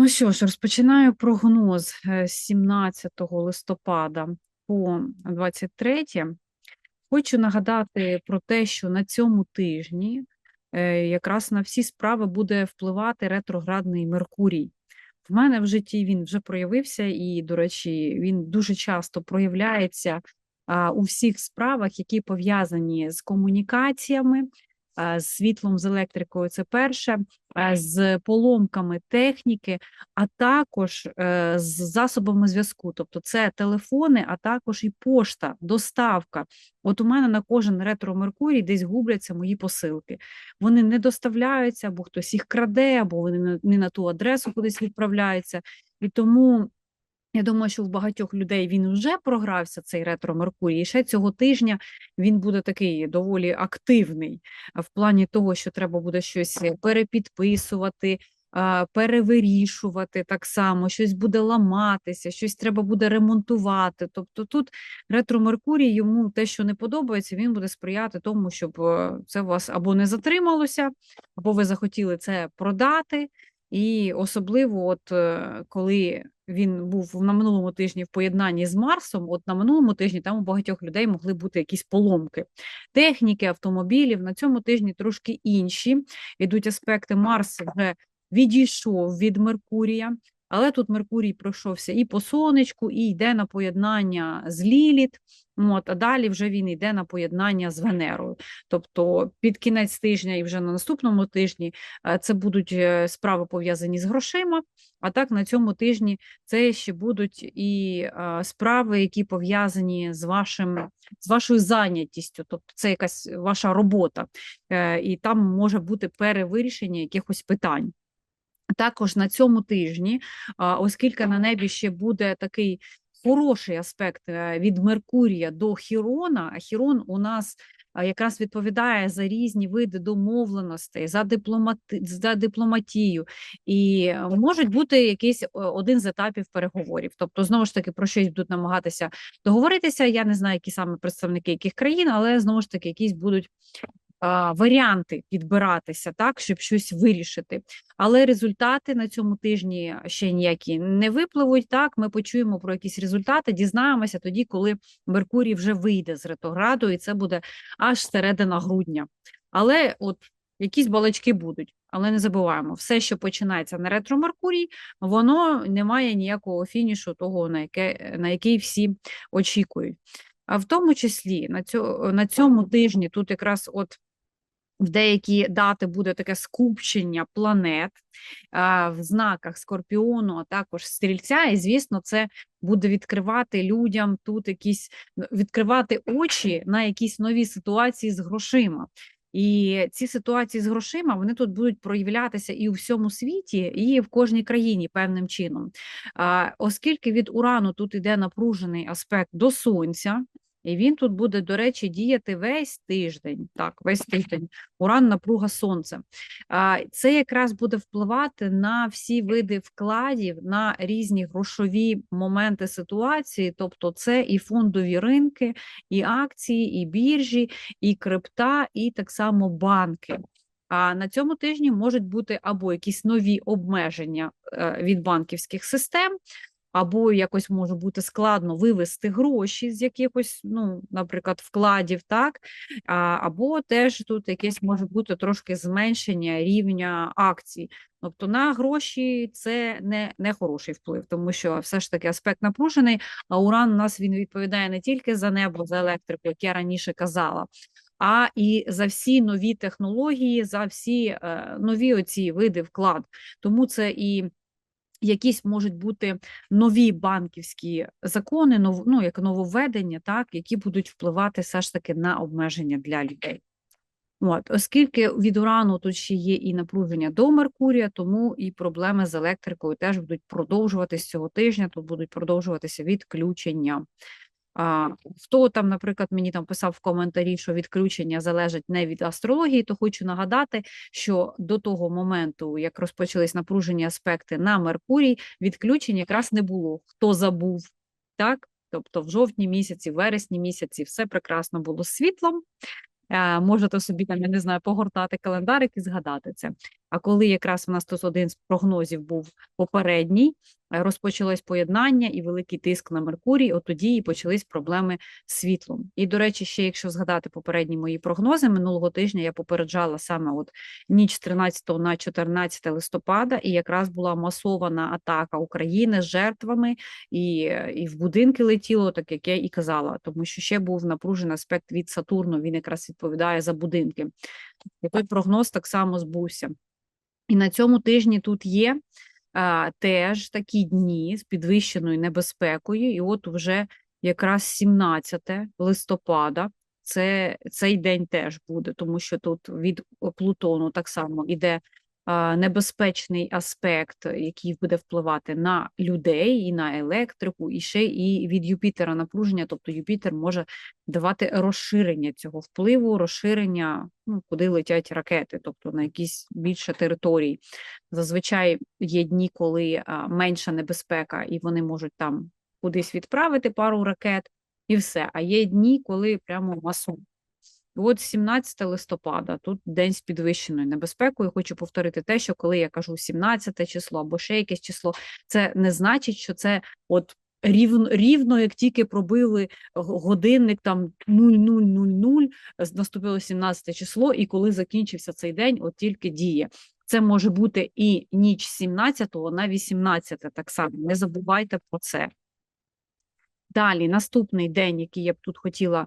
Ну що ж, розпочинаю прогноз е, 17 листопада по 23. Хочу нагадати про те, що на цьому тижні е, якраз на всі справи буде впливати ретроградний Меркурій. В мене в житті він вже проявився, і, до речі, він дуже часто проявляється у всіх справах, які пов'язані з комунікаціями, з світлом, з електрикою. Це перше, з поломками техніки, а також е, з засобами зв'язку. Тобто це телефони, а також і пошта, доставка. От у мене на кожен ретро Меркурій десь губляться мої посилки. Вони не доставляються, або хтось їх краде, або вони не- не на ту адресу кудись відправляються. І тому я думаю, що в багатьох людей він вже програвся цей ретро Меркурій. І ще цього тижня він буде такий доволі активний в плані того, що треба буде щось перепідписувати. Перевирішувати так само, щось буде ламатися, щось треба буде ремонтувати. Тобто тут ретро Меркурій йому те, що не подобається, він буде сприяти тому, щоб е, це у вас або не затрималося, або ви захотіли це продати. І особливо, от е, коли він був на минулому тижні в поєднанні з Марсом, от на минулому тижні там у багатьох людей могли бути якісь поломки техніки, автомобілів. На цьому тижні трошки інші. Ідуть аспекти Марс вже відійшов від Меркурія, але тут Меркурій пройшовся і по сонечку, і йде на поєднання з Ліліт. От, а далі вже він йде на поєднання з Венерою. Тобто під кінець тижня і вже на наступному тижні е, це будуть е, справи пов'язані з грошима. А так на цьому тижні це ще будуть і е, справи, які пов'язані з вашим з вашою зайнятістю, тобто це якась ваша робота, і там може бути перевирішення якихось питань. Також на цьому тижні, оскільки на небі ще буде такий хороший аспект е, від Меркурія до Хірона, а Хірон у нас якраз відповідає за різні види домовленостей, за дипломати, за дипломатію, і е, можуть бути якийсь один з етапів переговорів. Тобто, знову ж таки, про щось будуть намагатися договоритися. Я не знаю, які саме представники яких країн, але знову ж таки, якісь будуть варіанти підбиратися, так, щоб щось вирішити. Але результати на цьому тижні ще ніякі не випливуть. Так, ми почуємо про якісь результати, дізнаємося тоді, коли Меркурій вже вийде з ретрограду, і це буде аж середина грудня. Але от якісь балачки будуть. Але не забуваємо, все, що починається на ретро Меркурій, воно не має ніякого фінішу, того, на, яке, на який всі очікують. А в тому числі на, цьо, на цьому тижні тут якраз от в деякі дати буде таке скупчення планет в знаках Скорпіону, а також стрільця, і звісно, це буде відкривати людям тут якісь відкривати очі на якісь нові ситуації з грошима. І ці ситуації з грошима вони тут будуть проявлятися і у всьому світі, і в кожній країні певним чином. Оскільки від урану тут іде напружений аспект до сонця. І він тут буде, до речі, діяти весь тиждень. Так, весь тиждень. Уран, напруга сонця. А, Це якраз буде впливати на всі види вкладів, на різні грошові моменти ситуації. Тобто, це і фондові ринки, і акції, і біржі, і крипта, і так само банки. А на цьому тижні можуть бути або якісь нові обмеження е, від банківських систем або якось може бути складно вивести гроші з якихось, ну, наприклад, вкладів, так, або теж тут якесь може бути трошки зменшення рівня акцій. Тобто на гроші це не, не хороший вплив, тому що все ж таки аспект напружений, а уран у нас він відповідає не тільки за небо, за електрику, як я раніше казала. А і за всі нові технології, за всі е, нові оці види вклад. Тому це і Якісь можуть бути нові банківські закони, нов, ну, як нововведення, так, які будуть впливати все ж таки на обмеження для людей. От, Оскільки від урану тут ще є і напруження до Меркурія, тому і проблеми з електрикою теж будуть продовжуватися цього тижня, тут будуть продовжуватися відключення. А, Хто там, наприклад, мені там писав в коментарі, що відключення залежить не від астрології, то хочу нагадати, що до того моменту, як розпочались напружені аспекти на Меркурій, відключень якраз не було. Хто забув, так? Тобто в жовтні місяці, вересні місяці все прекрасно було світлом. Можете собі там, я не знаю, погортати календарик і згадати це. А коли якраз в нас тут один з прогнозів був попередній, е, розпочалось поєднання і великий тиск на Меркурій, от тоді і почались проблеми з світлом. І, до речі, ще якщо згадати попередні мої прогнози, минулого тижня я попереджала саме от ніч з 13 на 14 листопада, і якраз була масована атака України з жертвами, і, і в будинки летіло, так як я і казала, тому що ще був напружений аспект від Сатурну, він якраз відповідає за будинки. І той прогноз так само збувся. І на цьому тижні тут є а, теж такі дні з підвищеною небезпекою, і от вже якраз 17 листопада. Це цей день теж буде, тому що тут від Плутону так само іде небезпечний аспект, який буде впливати на людей і на електрику, і ще і від Юпітера напруження, тобто Юпітер може давати розширення цього впливу, розширення, ну, куди летять ракети, тобто на якісь більше території. Зазвичай є дні, коли менша небезпека, і вони можуть там кудись відправити пару ракет, і все. А є дні, коли прямо масово. От 17 листопада, тут день з підвищеною небезпекою. Хочу повторити те, що коли я кажу 17 число або ще якесь число, це не значить, що це от рівно, рівно як тільки пробили годинник там 0000, наступило 17 число, і коли закінчився цей день, от тільки діє. Це може бути і ніч 17 на 18 так само. Не забувайте про це. Далі, наступний день, який я б тут хотіла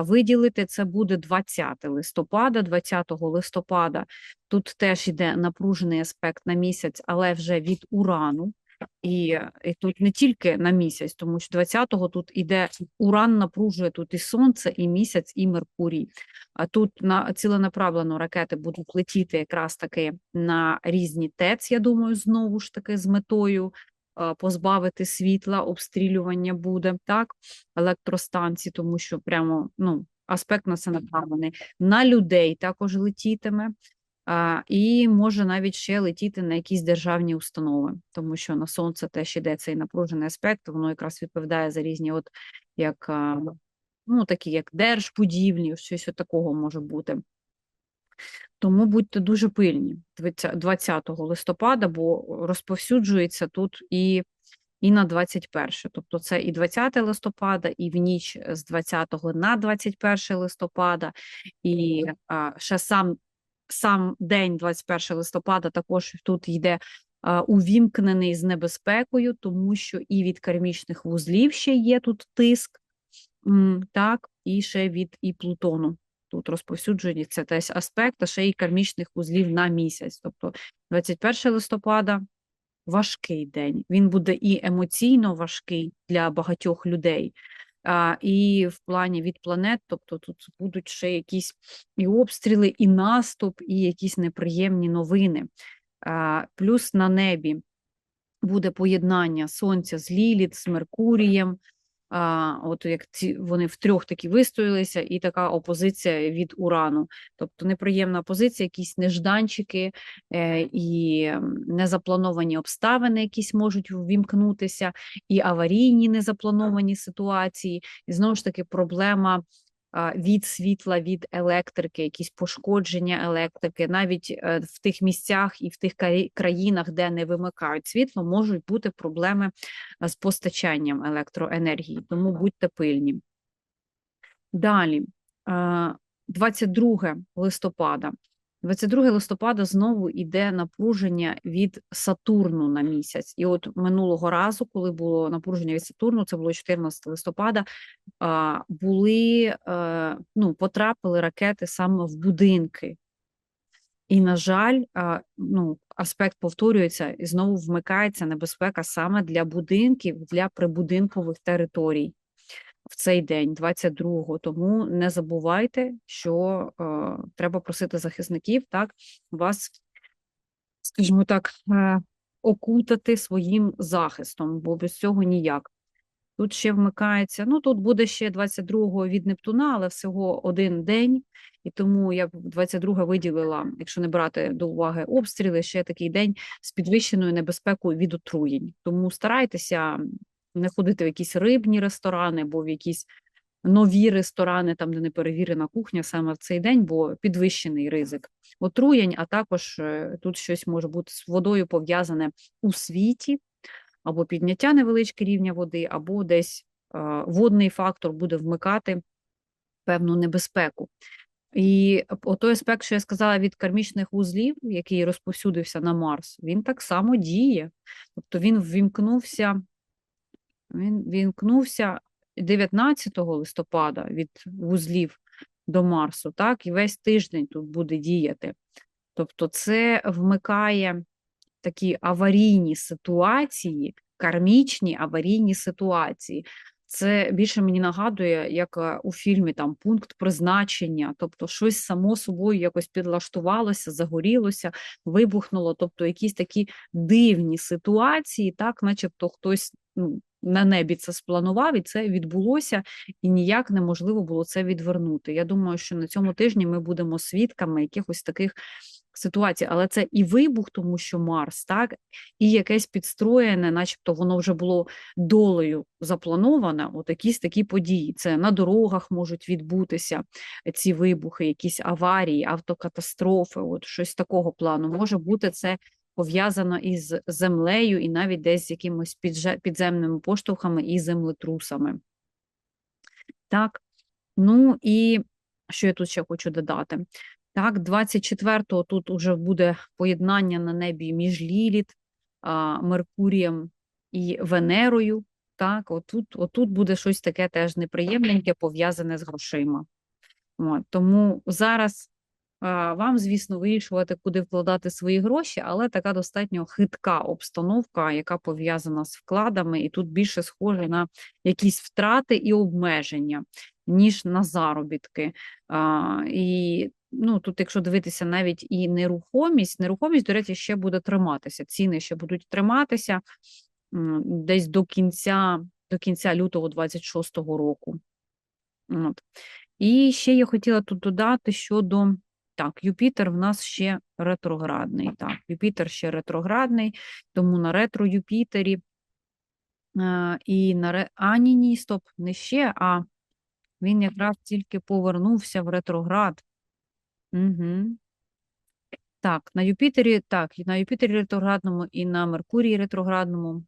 виділити, це буде 20 листопада. 20 листопада тут теж йде напружений аспект на місяць, але вже від урану. І, і тут не тільки на місяць, тому що 20-го тут іде уран, напружує тут і сонце, і місяць, і Меркурій. А тут на ціленаправлено ракети будуть летіти якраз таки на різні ТЕЦ, я думаю, знову ж таки з метою позбавити світла, обстрілювання буде так, електростанції, тому що прямо ну, аспект на це направлений. На людей також летітиме. А, І може навіть ще летіти на якісь державні установи, тому що на сонце теж іде цей напружений аспект, воно якраз відповідає за різні, от як ну, такі як держбудівлі, щось от такого може бути. Тому будьте дуже пильні. 20 листопада, бо розповсюджується тут і і на 21. Тобто це і 20 листопада, і в ніч з 20 на 21 листопада, і а, ще сам сам день 21 листопада також тут йде а, увімкнений з небезпекою, тому що і від кармічних вузлів ще є тут тиск, так, і ще від і Плутону тут розповсюджені це теж аспект, а ще й кармічних вузлів на місяць. Тобто 21 листопада важкий день. Він буде і емоційно важкий для багатьох людей. А, І в плані від планет, тобто тут будуть ще якісь і обстріли, і наступ, і якісь неприємні новини. А, Плюс на небі буде поєднання Сонця з Ліліт, з Меркурієм, а, От як ці вони втрьох такі вистоялися, і така опозиція від урану. Тобто неприємна опозиція, якісь нежданчики е, і незаплановані обставини, якісь можуть ввімкнутися, і аварійні незаплановані ситуації. І знову ж таки проблема від світла, від електрики, якісь пошкодження електрики, навіть е, в тих місцях і в тих країнах, де не вимикають світло, можуть бути проблеми з постачанням електроенергії, тому будьте пильні. Далі, 22 е, листопада. 22 листопада знову йде напруження від Сатурну на місяць. І от минулого разу, коли було напруження від Сатурну, це було 14 листопада, були ну, потрапили ракети саме в будинки. І, на жаль, ну, аспект повторюється і знову вмикається небезпека саме для будинків, для прибудинкових територій в цей день, 22-го. Тому не забувайте, що е, треба просити захисників так вас, скажімо так, е, окутати своїм захистом, бо без цього ніяк. Тут ще вмикається, ну тут буде ще 22-го від Нептуна, але всього один день, і тому я 22 виділила, якщо не брати до уваги обстріли, ще такий день з підвищеною небезпекою від отруєнь. Тому старайтеся не ходити в якісь рибні ресторани або в якісь нові ресторани, там, де не перевірена кухня, саме в цей день, бо підвищений ризик отруєнь, а також е, тут щось може бути з водою пов'язане у світі, або підняття невеличке рівня води, або десь е, водний фактор буде вмикати певну небезпеку. І той аспект, що я сказала від кармічних вузлів, який розповсюдився на Марс, він так само діє. Тобто він ввімкнувся, він вімкнувся 19 листопада від вузлів до Марсу, так, і весь тиждень тут буде діяти. Тобто, це вмикає такі аварійні ситуації, кармічні аварійні ситуації. Це більше мені нагадує, як е, у фільмі там пункт призначення, тобто щось само собою якось підлаштувалося, загорілося, вибухнуло. Тобто якісь такі дивні ситуації, так, начебто хтось ну, на небі це спланував, і це відбулося, і ніяк неможливо було це відвернути. Я думаю, що на цьому тижні ми будемо свідками якихось таких ситуацій, але це і вибух, тому що Марс, так, і якесь підстроєне, начебто воно вже було долею заплановане, от якісь такі події. Це на дорогах можуть відбутися ці вибухи, якісь аварії, автокатастрофи, от щось такого плану. Може бути це пов'язано із землею і навіть десь з якимось підземними поштовхами і землетрусами. Так, ну і що я тут ще хочу додати? Так, 24-го тут уже буде поєднання на небі між Ліліт, Меркурієм і Венерою. Так, отут, отут буде щось таке теж неприємненьке, пов'язане з грошима. От, Тому зараз вам, звісно, вирішувати, куди вкладати свої гроші, але така достатньо хитка обстановка, яка пов'язана з вкладами, і тут більше схоже на якісь втрати і обмеження, ніж на заробітки. І ну, тут, якщо дивитися навіть і нерухомість, нерухомість, до речі, ще буде триматися. Ціни ще будуть триматися десь до кінця, до кінця лютого 26-го року. От. І ще я хотіла тут додати щодо так, Юпітер в нас ще ретроградний. Так, Юпітер ще ретроградний, тому на ретро Юпітері е, і на ре... А, ні, ні, стоп, не ще, а він якраз тільки повернувся в ретроград. Угу. Так, на Юпітері, так, і на Юпітері ретроградному, і на Меркурії ретроградному.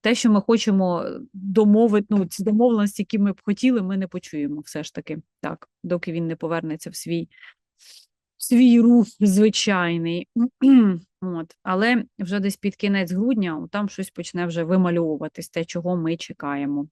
Те, що ми хочемо домовити, ну, ці домовленості, які ми б хотіли, ми не почуємо все ж таки, так, доки він не повернеться в свій свій рух звичайний. От. Але вже десь під кінець грудня там щось почне вже вимальовуватись, те, чого ми чекаємо.